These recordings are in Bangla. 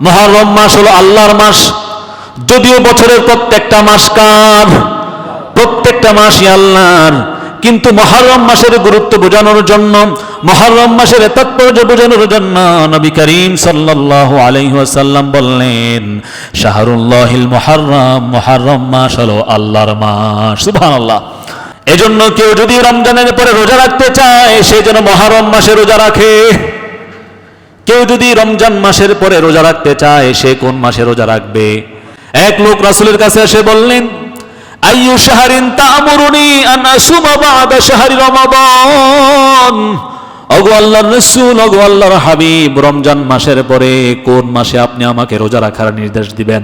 মহরম মাস হলো আল্লাহর মাস। যদিও বছরের প্রত্যেকটা মাস কার? প্রত্যেকটা মাসই আল্লাহর। কিন্তু মহরম মাসের গুরুত্ব বোঝানোর জন্য, মহরম মাসের তাৎপর্য বোঝানোর জন্য নবী করিম সাল্লাল্লাহু আলাইহি ওয়াসাল্লাম বললেন, শাহরুল্লাহিল মুহাররম মুহাররম মাস হলো আল্লাহর মাস। সুবহানাল্লাহ। এজন্য কেউ যদি রমজানের পরে রোজা রাখতে চায়, সে যেন মহরম মাসে রোজা রাখে। কেউ যদি রমজান মাসের পরে রোজা রাখতে চায়, সে কোন মাসে রোজা রাখবে? এক লোক রাসুলের কাছে এসে বললেন, আইয়ু শাহরিন তা'মুরুনি আন আসুমা বা'দা শাহরি হাবিব, রমজান মাসের পরে কোন মাসে আপনি আমাকে রোজা রাখার নির্দেশ দিবেন?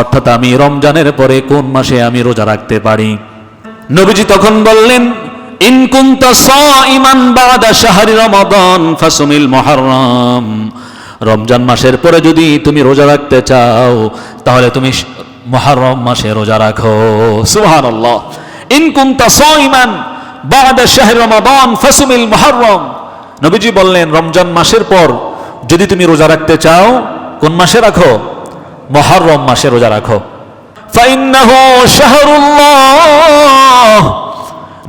অর্থাৎ আমি রমজানের পরে কোন মাসে আমি রোজা রাখতে পারি? নবীজি তখন বললেন ইন স ইমান বাদা শাহরি রমাদান ফাসুমিল মুহররম। রমজান মাসের পরে যদি তুমি রোজা রাখতে চাও, তাহলে তুমি মুহররম মাসে রোজা রাখো। সুবহানাল্লাহ। ইন স ইমান বাদা শাহরি রমাদান ফাসুমিল মুহররম। নবীজি বললেন, রমজান মাসের পর যদি তুমি রোজা রাখতে চাও, কোন মাসে রাখো? মহরম মাসে রোজা রাখো। ফাইন্নাহু শাহরুল্লাহ।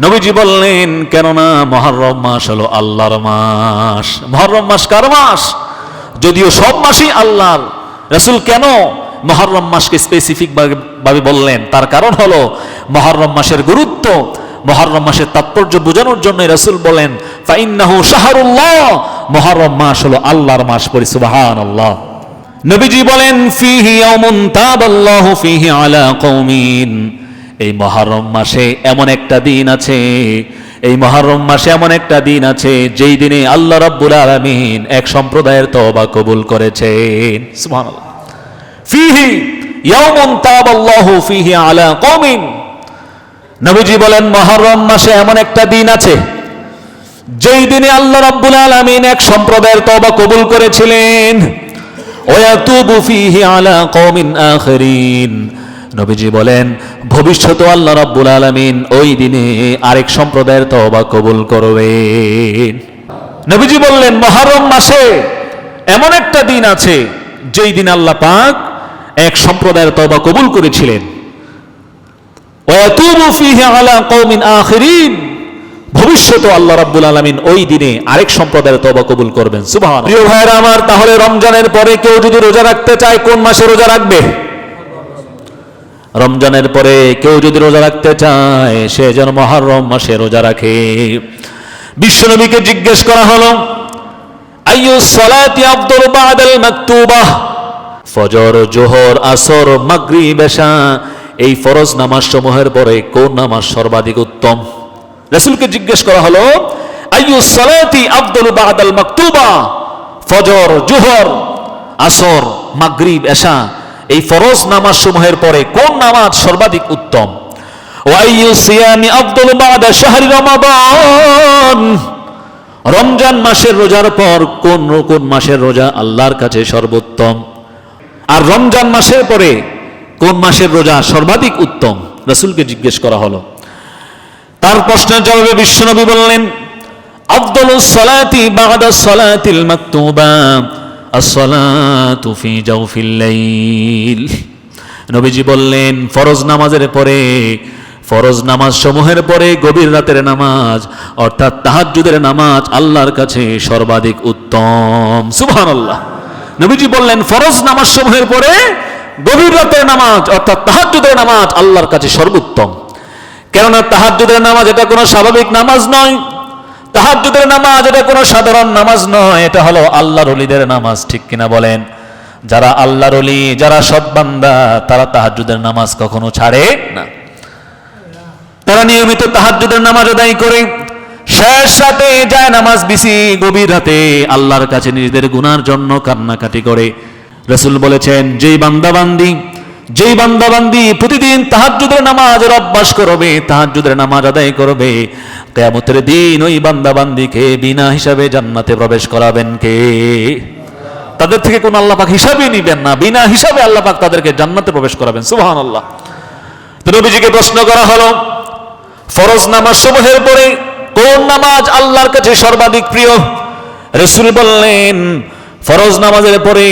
নবীজি বললেন, কেননা মহরম মাস হলো আল্লাহর মাস। মহরম মাস কার মাস? যদিও সব মাসই আল্লাহর। রাসূল কেন মহরম মাসকে স্পেসিফিক ভাবে বললেন? তার কারণ হলো মহরম মাসের গুরুত্ব। মহরম মাসের তাৎপর্য বোঝানোর জন্য রাসূল বলেন, ফাইন্নাহু শাহরুল্লাহ। মাস হলো আল্লাহর মাস পরি সুবহানাল্লাহ। নবীজি বলেন, ফিহি ইয়াউমুন তাবাল্লাহু ফিহি আলা কওমিন। এই মহরম মাসে এমন একটা দিন আছে এই মহরম মাসে এমন একটা দিন আছে যেই দিনে আল্লাহ রাব্বুল আলামিন এক সম্প্রদায়ের তওবা কবুল করেছেন। সুবহানাল্লাহ। ফিহি ইয়াউমুন তাবাল্লাহু ফিহি আলা কওমিন। নবীজি বলেন মহরম মাসে এমন একটা দিন আছে যেই দিনে আল্লাহ রাব্বুল আলামিন এক সম্প্রদায়ের তওবা কবুল করেছিলেন। ওয়াতুবু ফিহি আলা কওমিন আখিরিন। নবীজি বলেন ভবিষ্যৎ আল্লাহ রাব্বুল আলামিন ওই দিনে আরেক সম্প্রদায়ের তওবা কবুল করবেন। নবীজি বললেন মুহররম মাসে এমন একটা দিন আছে, যেই দিন আল্লাহ পাক এক সম্প্রদায়ের তওবা কবুল করেছিলেন। ভবিষ্যতে আল্লাহ রাব্বুল আলামিন ওই দিনে আরেক সম্প্রদায়ের তওবা কবুল করবেন। সুবহান প্রিয় ভাইরা আমার, তাহলে রমজানের পরে কেউ যদি রোজা রাখতে চায়, কোন মাসে রোজা রাখবে? রমজানের পরে কেউ যদি রোজা রাখতে চায়, সে যেন মহরম মাসে রোজা রাখে। বিশ্বনবীকে জিজ্ঞেস করা হলো, আইয়ু সলাতি আফদল বাদাল মাকতুবাহ ফজর, জোহর, আসর, মাগরিব, এশা, এই ফরজ নামাজ সমূহের পরে কোন নামাজ সর্বাধিক উত্তম? রাসূলকে জিজ্ঞেস করা হলো, আইয়ু সালাতি আফদলু বাদাল মাকতুবা? ফজর, জোহর, আসর, মাগরিব, এশা এই ফরজ নামাজ সমূহের পরে কোন নামাজ সর্বাধিক উত্তম? রমজান মাসের রোজার পর কোন কোন মাসের রোজা আল্লাহর কাছে সর্বোত্তম? আর রমজান মাসের পরে কোন মাসের রোজা সর্বাধিক উত্তম? রসুলকে জিজ্ঞেস করা হলো। তার প্রশ্নের জবাবে বিশ্বনবী বললেন, আফদলুস সালাতি বাদা সালাতিল মাকতুবা। Fi jawfil layl নবীজি বললেন, ফরজ নামাজের পরে, ফরজ নামাজ সমূহের পরে গভীর রাতের নামাজ, অর্থাৎ তাহাজ্জুদের নামাজ আল্লাহর কাছে সর্বাধিক উত্তম। সুবহানাল্লাহ। নবীজি বললেন, ফরজ নামাজ সমূহের পরে গভীর রাতের নামাজ, অর্থাৎ তাহাজ্জুদের নামাজ আল্লাহর কাছে সর্বোত্তম। কেননা তাহাজ্জুদের নামাজ এটা কোনো স্বাভাবিক নামাজ নয়। তাহাজ্জুদের নামাজ, এটা কোনো সাধারণ নামাজ নয়, এটা হলো আল্লাহর ওলিদের নামাজ, ঠিক কিনা বলেন? যারা আল্লাহর ওলি, যারা সৎ বান্দা, তারা তাহাজ্জুদের নামাজ কখনো ছাড়ে না। তারা নিয়মিত তাহাজ্জুদের নামাজ আদায় করে, শেষ রাতে যায় নামাজ বিসি, গভীর রাতে আল্লাহর কাছে নিজেদের গুনার জন্য কান্নাকাটি করে। রসুল বলেছেন, যেই বান্দাবান্দি যেই বান্দাবান্দি প্রতিদিন তাহাজ্জুদের নামাজের অভ্যাস করবে, তাহাজ্জুদের নামাজ আদায় করবে, কেয়ামতের দিন ওই বান্দাবান্দিকে বিনা হিসাবে জান্নাতে প্রবেশ করাবেন কে? তাদের থেকে কোন আল্লাহ পাক হিসাবই নিবেন না, বিনা হিসাবে আল্লাহ পাক তাদেরকে জান্নাতে প্রবেশ করাবেন সুবহান আল্লাহ নবীজিকে প্রশ্ন করা হলো, ফরজ নামাজ সমূহের পরে কোন নামাজ আল্লাহর কাছে সর্বাধিক প্রিয়? রসুল বললেন, ফরজ নামাজের পরে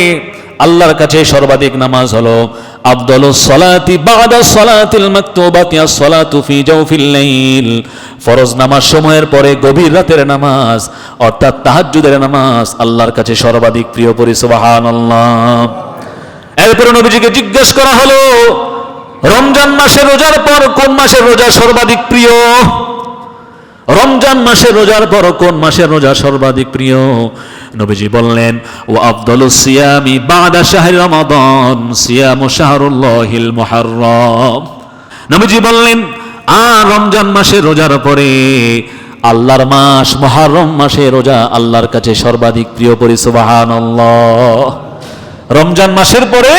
আল্লাহর কাছে সর্বাধিক নামাজ হলো আফদল সলাতি বাদা সলাতিল মাকতুবাতি as-সালাতু ফি জাওফিল লাইল। ফরজ নামাজ সময়ের পরে গভীর রাতের নামাজ, অর্থাৎ তাহাজ্জুদের নামাজ আল্লাহর কাছে সর্বাধিক প্রিয় পরি, সুবহানাল্লাহ। এরপরে নবীজিকে জিজ্ঞেস করা হলো, রমজান মাসে রোজার পর কোন মাসের রোজা সর্বাধিক প্রিয়? রমজান মাসে রোজার পর কোন মাসের রোজা সর্বাধিক প্রিয়? নবীজি বললেন, ও আফদল সিয়ামি বাদা শাহরি রমাদান, সিয়ামু শাহরুল্লাহিল মুহাররম। নবীজি বললেন, আর রমজান মাসে রোজার পরে আল্লাহর মাস মহারম মাসে রোজা আল্লাহর কাছে সর্বাধিক প্রিয় পরি, সুবহানাল্লাহ। রমজান মাসের পরে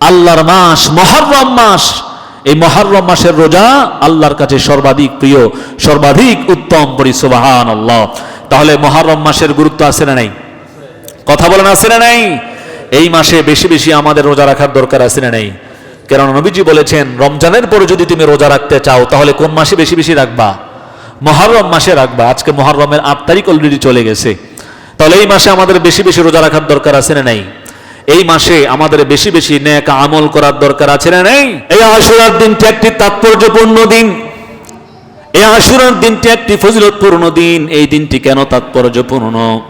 আল্লাহর মাস মহরম মাস এই মহরম মাসের রোজা আল্লাহর কাছে সর্বাধিক প্রিয়, সর্বাধিক উত্তম পরি সুবাহান আল্লাহ তাহলে মহরম মাসের গুরুত্ব আছে না নাই? কথা বলেন আছে না নাই? এই মাসে বেশি বেশি আমাদের রোজা রাখার দরকার আছে না নাই? কেন নবীজি বলেছেন, রমজানের পরে যদি তুমি রোজা রাখতে চাও, তাহলে কোন মাসে বেশি বেশি রাখবা? মহরম মাসে রাখবা। আজকে মহরমের আট তারিখ অলরেডি চলে গেছে। তাহলে এই মাসে আমাদের বেশি বেশি রোজা রাখার দরকার আছে না নাই? এই মাসে আমাদের বেশি বেশি ন্যাক আমল করার দরকার আছে না নেই? এই আশুরার দিনটি একটি তাৎপর্যপূর্ণ দিন। এই আশুরার দিনটি একটি ফজিলতপূর্ণ দিন। এই দিনটি কেন তাৎপর্যপূর্ণ?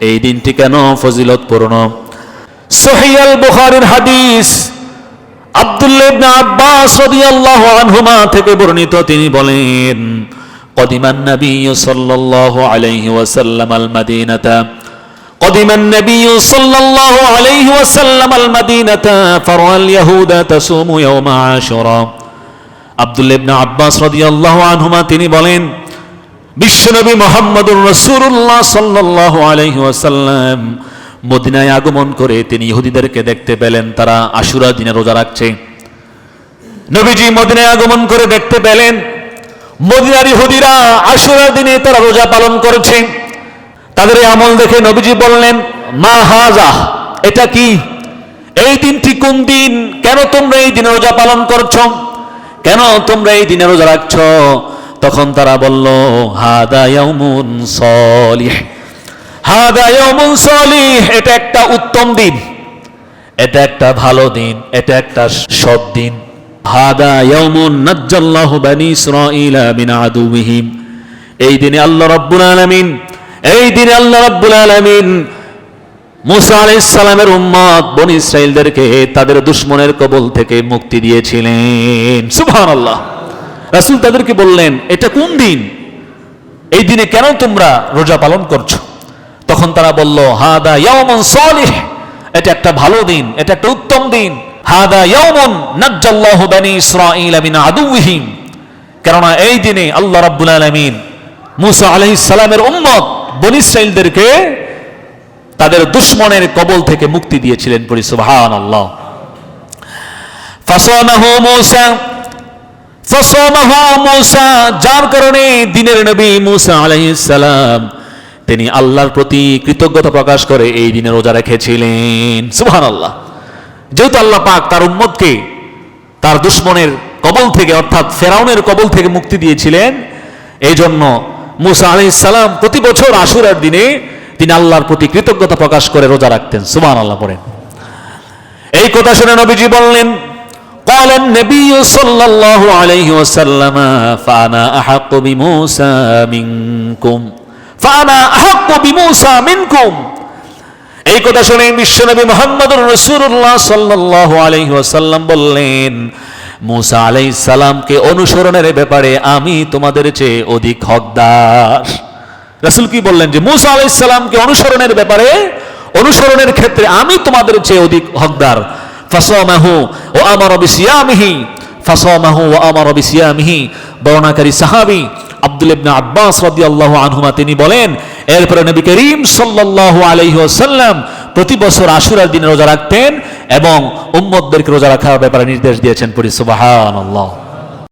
এই দিনটি কেন ফজিলতপূর্ণ? সোহিয়াল বুহারের হাদিস আব্দুল্লাহ থেকে বর্ণিত। তিনি বলেন, কদিমান নবী সাল্লাল্লাহু আলাইহি قدم النبي صلى الله عليه وسلم المدينة فرأى اليهود تصوم يوم عاشوراء আব্দুল্লাহ ইবনে আব্বাস রাদিয়াল্লাহু আনহুমা তিনি বলেন বিশ্বনবী মোহাম্মদুর রাসূলুল্লাহ সাল্লাল্লাহু আলাইহি ওয়াসাল্লাম মদিনায় আগমন করে তিনি ইহুদিদেরকে দেখতে পেলেন তারা আশুরা দিনে রোজা রাখছে নবীজি মদিনায় আগমন করে দেখতে পেলেন মদিনার ইহুদিরা আশুরার দিনে তারা রোজা পালন করেছে তাদের এই আমল দেখে নবীজি বললেন, মা হাজা, এটা কি? এই দিনটি কোন দিন? কেন তোমরা এই দিনে রোজা পালন করছ? কেন তোমরা এই দিনে রোজা রাখছ? তখন তারা বলল, হাদা ইয়াউমুন সলিহ। হাদা ইয়াউমুন সলিহ, এটা একটা উত্তম দিন। এটা একটা ভালো দিন, এটা একটা সৎ দিন। হাদা ইয়াউমুন নাজ্জাল্লাহু বানি ইসরাঈলা মিন এই দিনে আল্লাহ রাব্বুল আলামিন এই দিনে আল্লাহ রাব্বুল আলামিন মুসা আলাইহিস সালামের উম্মত বনি ইসরাইলদেরকে তাদের দুশমনের কবল থেকে মুক্তি দিয়েছিলেন। সুবহানাল্লাহ। রাসূল তাদেরকে বললেন, এটা কোন দিন? এই দিনে কেন তোমরা রোজা পালন করছ? তখন তারা বলল, হাদা ইয়াউমুন সালিহ। এটা একটা ভালো দিন, এটা একটা উত্তম দিন। হাদা ইয়াউমুন নাজ্জাল্লাহু বানি ইসরাঈলা মিন আদুওয়িহিম কেননা এই দিনে আল্লাহ রাব্বুল আলামিন মুসা আলাইহিস সালামের উম্মত বনি তাদের দুশ্মনের কবল থেকে মুক্তি দিয়েছিলেন পরি ফাসামাহু মুসা যার কারণে দিনের নবী মুসা আলাইহিস সালাম, তিনি আল্লাহর প্রতি কৃতজ্ঞতা প্রকাশ করে এই দিনে রোজা রেখেছিলেন। সুবহানাল্লাহ। যেহেতু আল্লাহ পাক তার উম্মতকে তার দুশ্মনের কবল থেকে, অর্থাৎ ফেরাউনের কবল থেকে মুক্তি দিয়েছিলেন এই জন্য মুসা আলাইহিস সালাম প্রতি বছর আশুরার দিনে তিনি আল্লাহর প্রতি কৃতজ্ঞতা প্রকাশ করে রোজা রাখতেন সুবহান আল্লাহ পড়েন এই কথা শুনে নবীজি বললেন قال النبي صلى الله عليه وسلم فأنا أحق بموسى منكم فأنا أحق بموسى منكم এই কথা শুনে বিশ্বনবী মোহাম্মদুর রসুল্লাহ সাল্লাল্লাহু আলাইহি ওয়াসাল্লাম বললেন মুসা আলাইহিস সালামকে অনুসরণের ব্যাপারে আমি তোমাদের চেয়ে অধিক হকদার। রাসূল কি বললেন যে, মুসা আলাইহিস সালামকে অনুসরণের ব্যাপারে, অনুসরণের ক্ষেত্রে আমি তোমাদের চেয়ে অধিক হকদার। ফাসামাহু ও আমারা বিসিয়ামিহি, ফাসামাহু ওয়া আমারা বিসিয়ামিহি। বর্ণাকারী সাহাবী আব্দুল ইবনে আব্বাস রাদিয়াল্লাহু আনহুমা তিনি বলেন, এরপরে নবী করিম সাল্লাল্লাহু আলাইহি প্রতি বছর আশুরার দিনে রোজা রাখতেন এবং উম্মদদেরকে রোজা রাখার ব্যাপারে নির্দেশ দিয়েছেন পড়ি সুবহানাল্লাহ।